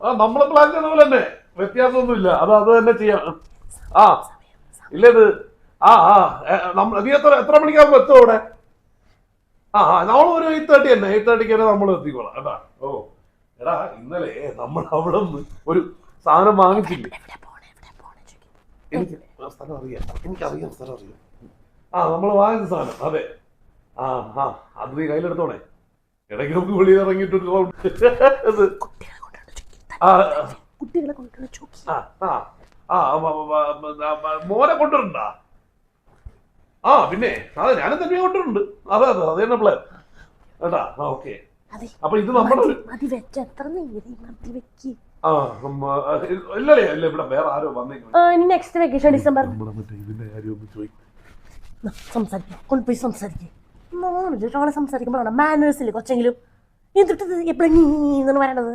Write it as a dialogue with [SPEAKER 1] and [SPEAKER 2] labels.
[SPEAKER 1] ആ നമ്മൾ പ്ലാൻ ചെയ്ത പോലെ തന്നെ. വ്യത്യാസമൊന്നുമില്ല. അത് അത് തന്നെ ചെയ്യാം. ആ ഇല്ല ഇത് ആ ആ നമ്മൾ നമ്മ നീ എത്ര എത്ര മണിക്കാകുമ്പോ എത്തും അവിടെ? ആ ആ നമ്മൾ ഒരു എയ്റ്റ് തേർട്ടി തന്നെ. എയ്റ്റ് തേർട്ടിക്ക് തന്നെ നമ്മൾ എത്തിക്കോളാം. കേട്ടാ? ഓ എടാ ഇന്നലെ നമ്മൾ അവിടെ നിന്ന് ഒരു സാധനം വാങ്ങിച്ചില്ലേ? എനിക്ക് സ്ഥലം അറിയാം. എനിക്കറിയാം സ്ഥലം അറിയാം. ആ നമ്മൾ വാങ്ങിച്ച സാധനം. അതെ. ആ ആ അത് നീ കയ്യിലെടുത്തോണേ. ഇടയ്ക്ക് നമുക്ക് വെളിയിൽ ഇറങ്ങിയിട്ട് ഒരു round. ഇത്
[SPEAKER 2] കുട്ടികളെ
[SPEAKER 1] മോനെ കൊണ്ടുവരണ്ടാ? ആ പിന്നെ അതെ ഞാനും തന്നെ കൊണ്ടുണ്ട് അതെ അതെ അത് തന്നെ പ്ലാൻ കേട്ടാ? ഓക്കെ അപ്പൊ ഇത് നമ്മുടെ ഒരു-
[SPEAKER 2] വെച്ച എത്ര നേരി മതി വെക്ക്.
[SPEAKER 1] ആ ഉം, ഇല്ലല്ലേ ഇല്ല ഇവിടെ വേറെ ആരോ വന്നേക്കും
[SPEAKER 2] ഇനി നെക്സ്റ്റ് വെക്കേഷൻ ഡിസംബർ
[SPEAKER 1] നമ്മുടെ മറ്റേ ഇതിന്റെ കാര്യം ഒന്ന് ചോദിക്കും
[SPEAKER 2] സംസാരിക്കും. കൊണ്ടുപോയി സംസാരിക്കും. ഒരാളെ സംസാരിക്കുമ്പോഴാണ് മാനേഴ്സിൽ കുറച്ചെങ്കിലും എന്നിട്ട് എപ്പോഴും നീ എന്നാണ് പറയണത്?